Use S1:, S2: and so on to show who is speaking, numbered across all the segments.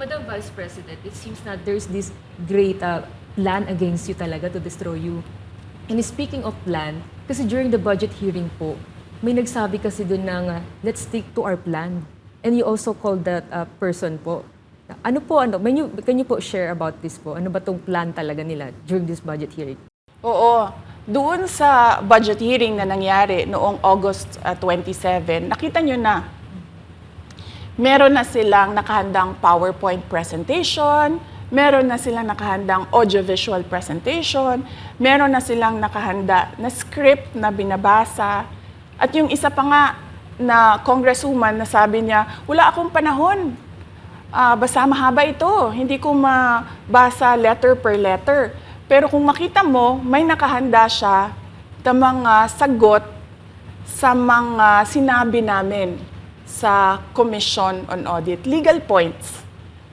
S1: Madam Vice President, it seems that there's this great uh, plan against you talaga to destroy you. And speaking of plan, kasi during the budget hearing po, may nagsabi kasi doon ng uh, let's stick to our plan. And you also called that uh, person po. Ano po, ano, may you, can you po share about this po? Ano ba tong plan talaga nila during this budget hearing?
S2: Oo. Doon sa budget hearing na nangyari noong August uh, 27, nakita nyo na meron na silang nakahandang PowerPoint presentation, meron na silang nakahandang audiovisual presentation, meron na silang nakahanda na script na binabasa. At yung isa pa nga na congresswoman na sabi niya, wala akong panahon. Ah, basta mahaba ito. Hindi ko mabasa letter per letter. Pero kung makita mo, may nakahanda siya ng mga sagot sa mga sinabi namin sa Commission on Audit. Legal points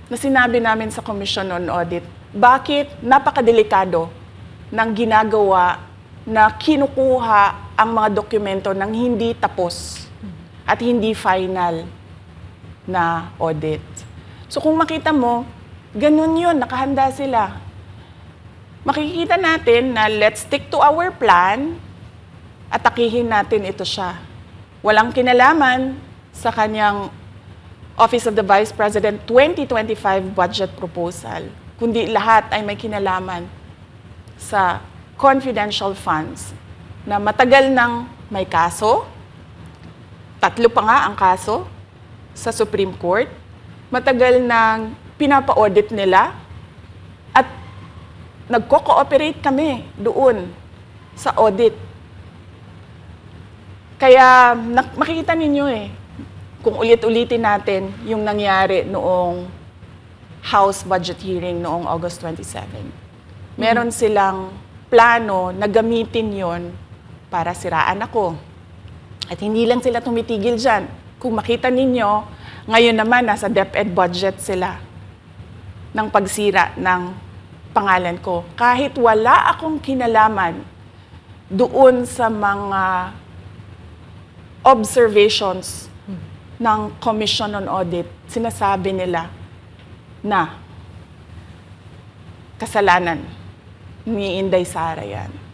S2: na sinabi namin sa Commission on Audit. Bakit napakadelikado ng ginagawa na kinukuha ang mga dokumento ng hindi tapos at hindi final na audit. So kung makita mo, ganun yun, nakahanda sila. Makikita natin na let's stick to our plan at takihin natin ito siya. Walang kinalaman sa kanyang Office of the Vice President 2025 budget proposal, kundi lahat ay may kinalaman sa confidential funds na matagal nang may kaso, tatlo pa nga ang kaso sa Supreme Court, matagal nang pinapa-audit nila at nagko-cooperate kami doon sa audit. Kaya makikita ninyo eh, kung ulit-ulitin natin yung nangyari noong House budget hearing noong August 27. Meron silang plano na gamitin yon para siraan ako. At hindi lang sila tumitigil dyan. Kung makita ninyo, ngayon naman nasa DepEd budget sila ng pagsira ng pangalan ko. Kahit wala akong kinalaman doon sa mga observations ng Commission on Audit, sinasabi nila na kasalanan ni Inday Sara yan.